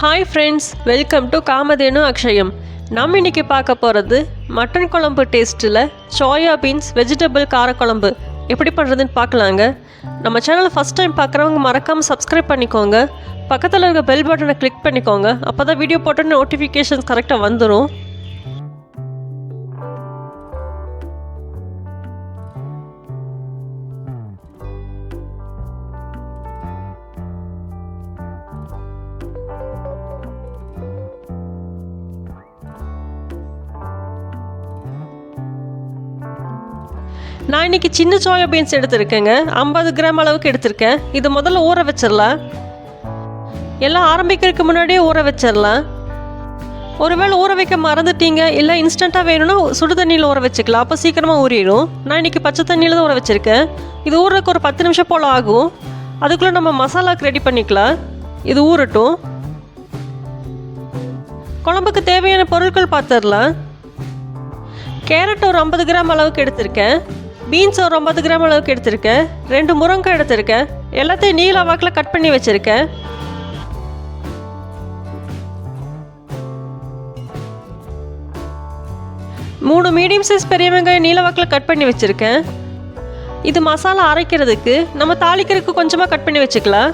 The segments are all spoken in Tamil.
Hi friends welcome to Kamadhenu Akshayam நம்ம இன்னைக்கு பார்க்க போகிறது மட்டன் குழம்பு டேஸ்ட்டில் சோயா பீன்ஸ் வெஜிடபிள் காரக்குழம்பு. எப்படி பண்ணுறதுன்னு பார்க்கலாங்க. நம்ம சேனலை ஃபஸ்ட் டைம் பார்க்குறவங்க மறக்காமல் சப்ஸ்கிரைப் பண்ணிக்கோங்க. பக்கத்தில் இருக்க பெல் பட்டனை கிளிக் பண்ணிக்கோங்க. அப்போ தான் வீடியோ போட்டோன்னு நோட்டிஃபிகேஷன்ஸ் கரெக்டாக வந்துடும் நான் இன்னைக்கு சின்ன சோயாபீன்ஸ் எடுத்திருக்கேங்க. ஐம்பது கிராம் அளவுக்கு எடுத்திருக்கேன். இது முதல்ல ஊற வச்சிடலாம். எல்லாம் ஆரம்பிக்கிறதுக்கு முன்னாடியே ஊற வச்சிடலாம். ஒருவேளை ஊற வைக்க மறந்துட்டீங்க இல்லை இன்ஸ்டண்ட்டாக வேணும்னா சுடு தண்ணியில் ஊற வச்சுக்கலாம். அப்போ சீக்கிரமாக ஊறிடும். நான் இன்னைக்கு பச்சை தண்ணியில் தான் ஊற வச்சுருக்கேன். இது ஊறுறதுக்கு ஒரு பத்து நிமிஷம் போல் ஆகும். அதுக்குள்ளே நம்ம மசாலாக்கு ரெடி பண்ணிக்கலாம். இது ஊறட்டும். குழம்புக்கு தேவையான பொருட்கள் பார்த்துடலாம் கேரட் ஒரு ஐம்பது கிராம் அளவுக்கு எடுத்திருக்கேன். பீன்ஸ் ஒரு ஐம்பது கிராம் அளவுக்கு எடுத்திருக்கேன். ரெண்டு முருங்கை எடுத்திருக்கேன். எல்லாத்தையும் நீல வாக்கில் கட் பண்ணி வச்சுருக்கேன். மூணு மீடியம் சைஸ் பெரிய வெங்காயம் நீல வாக்கில் கட் பண்ணி வச்சுருக்கேன். இது மசாலா அரைக்கிறதுக்கு நம்ம தாளிக்கிறதுக்கு கொஞ்சமாக கட் பண்ணி வச்சுக்கலாம்.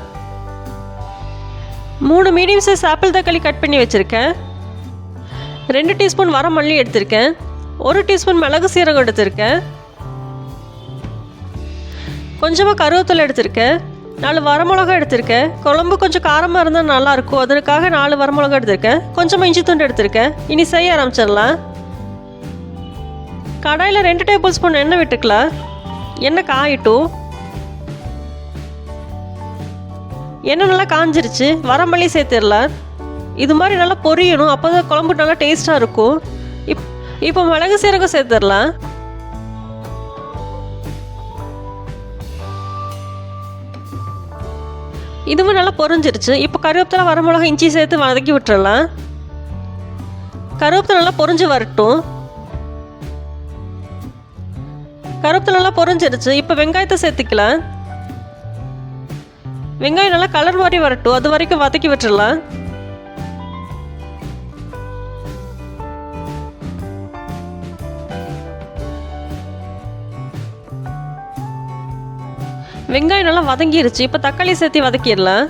மூணு மீடியம் சைஸ் ஆப்பிள் தக்காளி கட் பண்ணி வச்சுருக்கேன். ரெண்டு டீஸ்பூன் வர மல்லி எடுத்திருக்கேன். ஒரு டீஸ்பூன் மிளகு சீரகம் எடுத்திருக்கேன். கொஞ்சமாக கருவேப்பிலை எடுத்திருக்கேன். நாலு வரமிளகா எடுத்திருக்கேன். குழம்பு கொஞ்சம் காரமாக இருந்தால் நல்லாயிருக்கும் அதற்காக நாலு வரமிளகா எடுத்திருக்கேன். கொஞ்சமாக இஞ்சி துண்டு எடுத்திருக்கேன். இனி செய்ய ஆரம்பிச்சிடலாம். கடாயில் ரெண்டு டேபிள் ஸ்பூன் எண்ணெய் விட்டுக்கலாம். எண்ணெய் காயிட்டும். எண்ணெய் நல்லா காஞ்சிருச்சு. வரமல்லி சேர்த்துடலாம். இது மாதிரி நல்லா பொரியணும். அப்போ தான் குழம்பு நல்லா டேஸ்ட்டாக இருக்கும். இப் இப்போ மிளகு சீரகம் சேர்த்துடலாம். இதுவும் நல்லா பொரிஞ்சிருச்சு இப்போ கருவேப்பிலை வரமிளகா இஞ்சி சேர்த்து வதக்கி விட்டுறலாம். கருவேப்பிலை நல்லா பொரிஞ்சு வரட்டும். கருவேப்பிலை நல்லா பொறிஞ்சிருச்சு. இப்போ வெங்காயத்தை சேர்த்துக்கலாம். வெங்காயம் நல்லா கலர் மாதிரி வரட்டும். அது வரைக்கும் வதக்கி விட்டுறலாம். வெங்காயம் நல்லா வதங்கிருச்சு. இப்போ தக்காளி சேர்த்து வதக்கிடலாம்.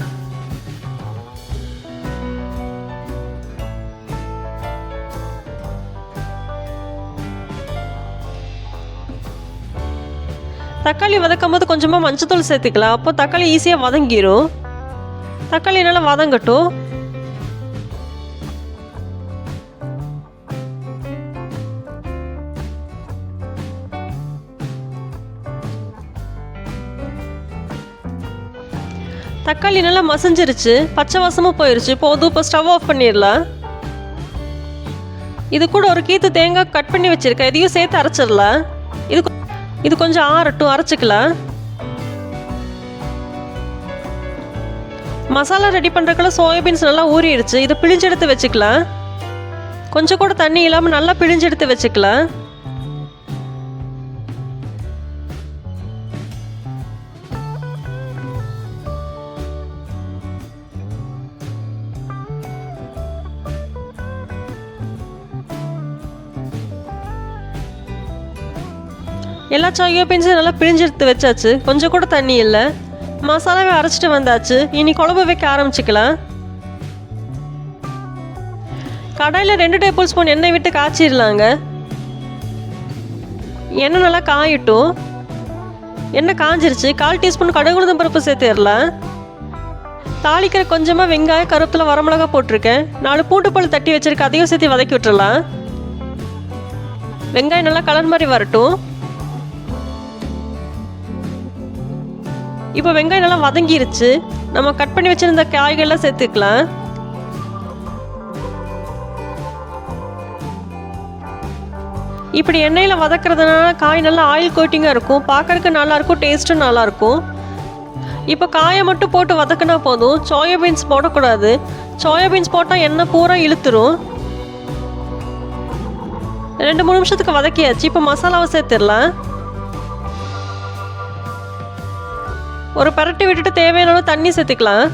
தக்காளி வதக்கும் போது கொஞ்சமாக மஞ்சத்தூள் சேர்த்துக்கலாம். அப்போ தக்காளி ஈஸியாக வதங்கிடும் தக்காளி நல்லா வதங்கட்டும். தக்காளி நல்லா மசிஞ்சிருச்சு. பச்சை வாசமாக போயிருச்சு. போதும் இப்போ ஸ்டவ் ஆஃப் பண்ணிடலாம். இது கூட ஒரு கீத்து தேங்காய் கட் பண்ணி வச்சுருக்கேன். இதையும் சேர்த்து அரைச்சிடலாம். இது இது கொஞ்சம் ஆறட்டும் அரைச்சிக்கலாம். மசாலா ரெடி பண்ணுறக்குள்ள சோயாபீன்ஸ் நல்லா ஊறிடுச்சு. இதை பிழிஞ்செடுத்து வச்சுக்கலாம். கொஞ்சம் கூட தண்ணி இல்லாமல் நல்லா பிழிஞ்செடுத்து வச்சுக்கலாம். எல்லா சாயோ பீன்ஸும் நல்லா பிழிஞ்செடுத்து வச்சாச்சு. கொஞ்சம் கூட தண்ணி இல்லை. மசாலாவை அரைச்சிட்டு வந்தாச்சு. இனி குழம்பு வைக்க ஆரம்பிச்சுக்கலாம். கடாயில் ரெண்டு டேபிள் ஸ்பூன் எண்ணெய் விட்டு காய்ச்சிடலாங்க. எண்ணெய் நல்லா காயட்டும். எண்ணெய் காஞ்சிருச்சு. கால் டீஸ்பூன் கடுகு பருப்பு சேர்த்துடலாம் தாளிக்கிற கொஞ்சமாக வெங்காயம் கருப்பில் வரமிளகா போட்டிருக்கேன். நாலு பூண்டு பல் தட்டி வச்சிருக்க அதையும் சேர்த்து வதக்கி விட்டுறலாம். வெங்காயம் நல்லா கலர் மாதிரி வரட்டும். இப்போ வெங்காயம் நல்லா வதங்கிருச்சு. நம்ம கட் பண்ணி வச்சிருந்த காய்கள்லாம் சேர்த்துக்கலாம். இப்படி எண்ணெயில் வதக்கிறதுனால காய் நல்லா ஆயில் கோட்டிங்காக இருக்கும். பார்க்கறதுக்கு நல்லாயிருக்கும் டேஸ்ட்டும் நல்லாயிருக்கும். இப்போ காயை மட்டும் போட்டு வதக்குனா போதும். சோயாபீன்ஸ் போடக்கூடாது. சோயாபீன்ஸ் போட்டால் எண்ணெய் பூரா இழுத்துரும். ரெண்டு மூணு நிமிஷத்துக்கு வதக்கியாச்சு. இப்போ மசாலாவை சேர்த்துடலாம். ஒரு பரட்டி விட்டுட்டு தேவையான அளவு தண்ணி சேர்த்துக்கலாம்.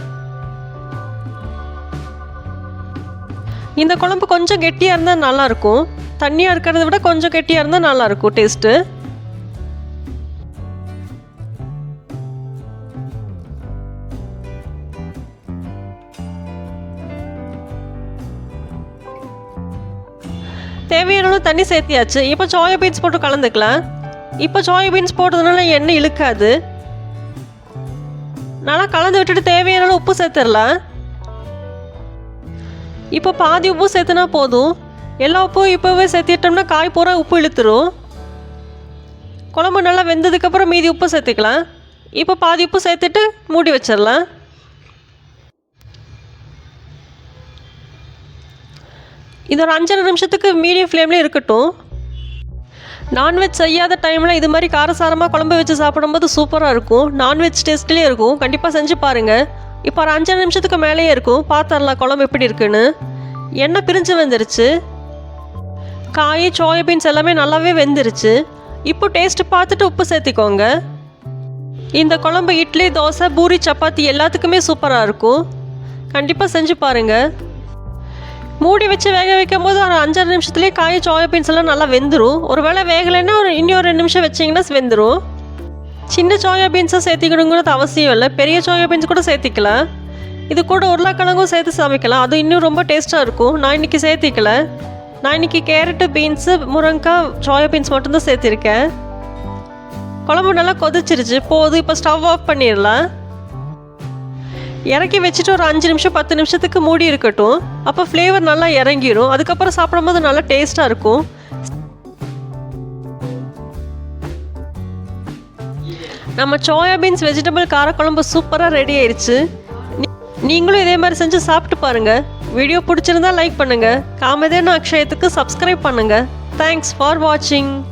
இந்த குழம்பு கொஞ்சம் கெட்டியாக இருந்தால் நல்லாயிருக்கும். தண்ணியாக இருக்கிறத விட கொஞ்சம் கெட்டியாக இருந்தால் நல்லாயிருக்கும் டேஸ்ட்டு தேவையான தண்ணி சேர்த்தியாச்சு. இப்போ சோயா பீன்ஸ் போட்டு கலந்துக்கலாம். இப்போ சோயா பீன்ஸ் போட்டதுனால எண்ணெய் இழுக்காது. நல்லா கலந்து விட்டுட்டு தேவையான உப்பு சேர்த்துடலாம் இப்போ பாதி உப்பு சேர்த்துனா போதும். எல்லா உப்பும் இப்போவே சேர்த்திட்டோம்னா காய் பூரா உப்பு இழுத்துரும். குழம்பு நல்லா வெந்ததுக்கப்புறம் மீதி உப்பு சேர்த்துக்கலாம். இப்போ பாதி உப்பு சேர்த்துட்டு மூடி வச்சிடலாம். இது ஒரு அஞ்சரை நிமிஷத்துக்கு மீடியம் ஃப்ளேம்லேயே இருக்கட்டும். நான்வெஜ் செய்யாத டைமில் இது மாதிரி காரசாரமாக குழம்பு வச்சு சாப்பிடும்போது சூப்பராக இருக்கும். நான்வெஜ் டேஸ்ட்லேயே இருக்கும். கண்டிப்பாக செஞ்சு பாருங்கள் இப்போ ஒரு அஞ்சரை நிமிஷத்துக்கு மேலேயே இருக்கும். பார்த்துடலாம் குழம்பு எப்படி இருக்குன்னு. எண்ணெய் பிரிஞ்சு வந்துருச்சு. காய் சோயாபீன்ஸ் எல்லாமே நல்லாவே வெந்துருச்சு. இப்போ டேஸ்ட் பார்த்துட்டு உப்பு சேர்த்திக்கோங்க. இந்த குழம்பு இட்லி தோசை பூரி சப்பாத்தி எல்லாத்துக்குமே சூப்பராக இருக்கும். கண்டிப்பாக செஞ்சு பாருங்கள் மூடி வச்சு வேக வைக்கும் போது ஒரு அஞ்சாறு நிமிஷத்துலேயே காய சோயா பீன்ஸ் எல்லாம் நல்லா வெந்துடும் ஒரு வேளை வேகலைன்னா ஒரு இன்னும் ரெண்டு நிமிஷம் வச்சிங்கன்னா வெந்துடும் சின்ன சோயா பீன்ஸை சேர்த்திக்கணுங்கிறது அவசியம் இல்லை. பெரிய சோயா பீன்ஸ் கூட சேர்த்திக்கலாம். இது கூட உருளைக்கிழங்கும் சேர்த்து சமைக்கலாம். அது இன்னும் ரொம்ப டேஸ்ட்டாக இருக்கும். நான் இன்றைக்கி சேர்த்திக்கல. நான் இன்றைக்கி கேரட்டு பீன்ஸு முருங்கக்காய் சோயா பீன்ஸ் மட்டும்தான் சேர்த்திருக்கேன். குழம்பு நல்லா கொதிச்சிருச்சு. போதும் இப்போ ஸ்டவ் ஆஃப் பண்ணிடலாம். இறக்கி வச்சுட்டு ஒரு அஞ்சு நிமிஷம் பத்து நிமிஷத்துக்கு மூடி இருக்கட்டும். அப்போ ஃப்ளேவர் நல்லா இறங்கிரும். அதுக்கப்புறம் சாப்பிடும்போது நல்லா டேஸ்ட்டாக இருக்கும். நம்ம சோயாபீன்ஸ் வெஜிடபிள் காரக்குழம்பு சூப்பராக ரெடி ஆயிடுச்சு நீ- நீங்களும் இதே மாதிரி செஞ்சு சாப்பிட்டு பாருங்கள் வீடியோ பிடிச்சிருந்தா லைக் பண்ணுங்கள் காமதேன அக்ஷயத்துக்கு சப்ஸ்கிரைப் பண்ணுங்கள் தேங்க்ஸ் ஃபார் வாட்சிங்